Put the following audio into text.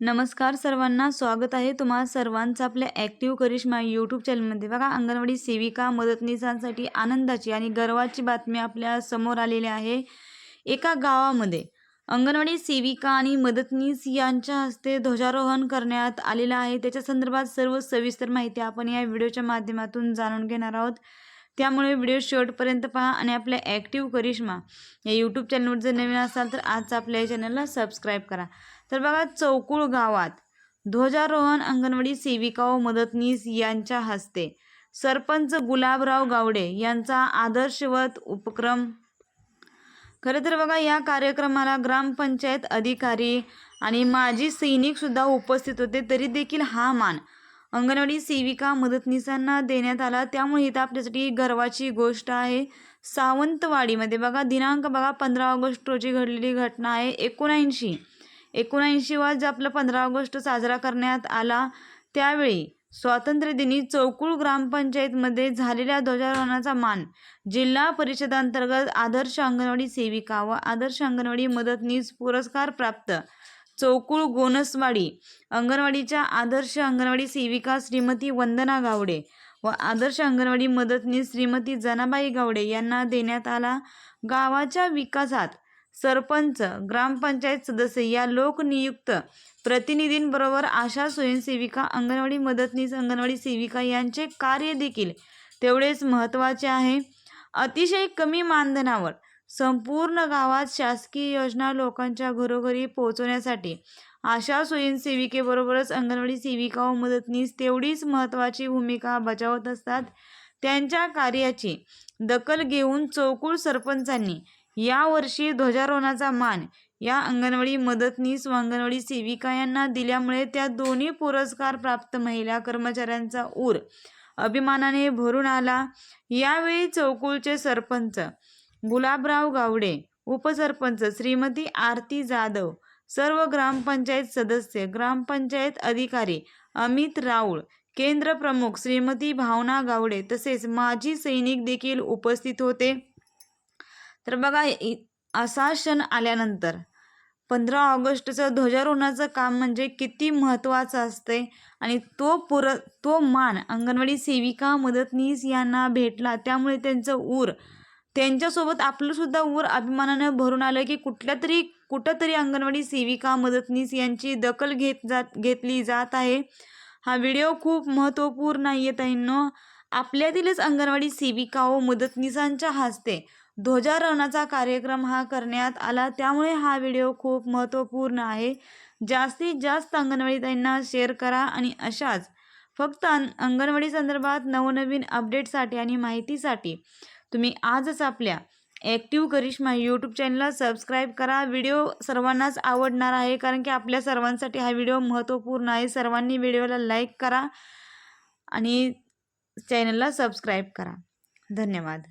नमस्कार सर्वांना स्वागत आहे तुम्हा सर्वांचं आपल्या ॲक्टिव्ह करिश्मा यूट्यूब चॅनलमध्ये बघा अंगणवाडी सेविका मदतनीसांसाठी आनंदाची आणि गर्वाची बातमी आपल्यासमोर आलेली आहे एका गावामध्ये. अंगणवाडी सेविका आणि मदतनीस यांच्या हस्ते ध्वजारोहण करण्यात आलेलं आहे. त्याच्या संदर्भात सर्व सविस्तर माहिती आपण या व्हिडिओच्या माध्यमातून जाणून घेणार आहोत. त्यामुळे व्हिडिओ शेवटपर्यंत पहा आणि आपल्या ॲक्टिव्ह करिश्मा या यूट्यूब चॅनलवर जर नवीन असाल तर आज आपल्या या चॅनलला सबस्क्राईब करा. तर बघा चौकुळ गावात ध्वजारोहण अंगणवाडी सेविका व मदतनीस यांच्या हस्ते सरपंच गुलाबराव गावडे यांचा आदर्शवत उपक्रम. खरं तर बघा या कार्यक्रमाला ग्रामपंचायत अधिकारी आणि माजी सैनिकसुद्धा उपस्थित होते तरी देखील हा मान अंगणवाडी सेविका मदतनीसांना देण्यात आला. त्यामुळे इथं आपल्यासाठी गर्वाची गोष्ट आहे. सावंतवाडीमध्ये बघा दिनांक बघा पंधरा ऑगस्ट रोजी घडलेली घटना आहे. एकोणऐंशी एकोणऐंशीवा जे आपलं पंधरा ऑगस्ट साजरा करण्यात आला त्यावेळी स्वातंत्र्यदिनी चौकुळ ग्रामपंचायतमध्ये झालेल्या ध्वजारोहणाचा मान जिल्हा परिषदांतर्गत आदर्श अंगणवाडी सेविका व आदर्श अंगणवाडी मदतनीस पुरस्कार प्राप्त चौकुळ गोनसवाडी अंगणवाडीच्या आदर्श अंगणवाडी सेविका श्रीमती वंदना गावडे व आदर्श अंगणवाडी मदतनीस श्रीमती जनाबाई गावडे यांना देण्यात आला. गावाच्या विकासात सरपंच ग्रामपंचायत सदस्य या लोकनियुक्त प्रतिनिधींबरोबर आशा स्वयंसेविका अंगणवाडी मदतनीस अंगणवाडी सेविका यांचे कार्य देखील तेवढेच महत्त्वाचे आहे. अतिशय कमी मानधनावर संपूर्ण गावात शासकीय योजना लोकांच्या घरोघरी पोहोचवण्यासाठी आशा स्वयंसेविकेबरोबरच अंगणवाडी सेविका व मदतनीस तेवढीच महत्त्वाची भूमिका बजावत असतात. त्यांच्या कार्याची दखल घेऊन चौकूळ सरपंचांनी यावर्षी ध्वजारोहणाचा मान या अंगणवाडी मदतनीस व अंगणवाडी सेविका यांना दिल्यामुळे त्या दोन्ही पुरस्कार प्राप्त महिला कर्मचाऱ्यांचा ऊर अभिमानाने भरून आला. यावेळी चौकुलचे सरपंच गुलाबराव गावडे उपसरपंच श्रीमती आरती जाधव सर्व ग्रामपंचायत सदस्य ग्रामपंचायत अधिकारी अमित राऊळ केंद्र प्रमुख श्रीमती भावना गावडे तसेच माजी सैनिक देखील उपस्थित होते. तर बघा असा क्षण आल्यानंतर पंधरा ऑगस्टचं ध्वजारोहणाचं काम म्हणजे किती महत्त्वाचं असते आणि तो पुर तो मान अंगणवाडी सेविका मदतनीस यांना भेटला. त्यामुळे त्यांचं ऊर त्यांच्यासोबत आपलंसुद्धा ऊर अभिमानानं भरून आलं की कुठल्या तरी कुठंतरी अंगणवाडी सेविका मदतनीस यांची दखल घेत जात घेतली जात आहे. हा व्हिडिओ खूप महत्त्वपूर्ण आहे त्यांना आपल्यातीलच अंगणवाडी सेविका व मदतनीसांच्या हस्ते. ध्वजारोहणाचा कार्यक्रम हा करण्यात आला. त्यामुळे हा व्हिडिओ खूप महत्त्वपूर्ण आहे. जास्तीत जास्त अंगणवाडीताईंना शेअर करा आणि अशाच फक्त अं अंगणवाडी संदर्भात नवनवीन अपडेटसाठी आणि माहितीसाठी तुम्ही आजच आपल्या ॲक्टिव्ह करिश्मा यूट्यूब चॅनलला सबस्क्राईब करा. व्हिडिओ सर्वांनाच आवडणार आहे कारण की आपल्या सर्वांसाठी हा व्हिडिओ महत्त्वपूर्ण आहे. सर्वांनी व्हिडिओला लाईक करा आणि चॅनलला सबस्क्राईब करा. धन्यवाद.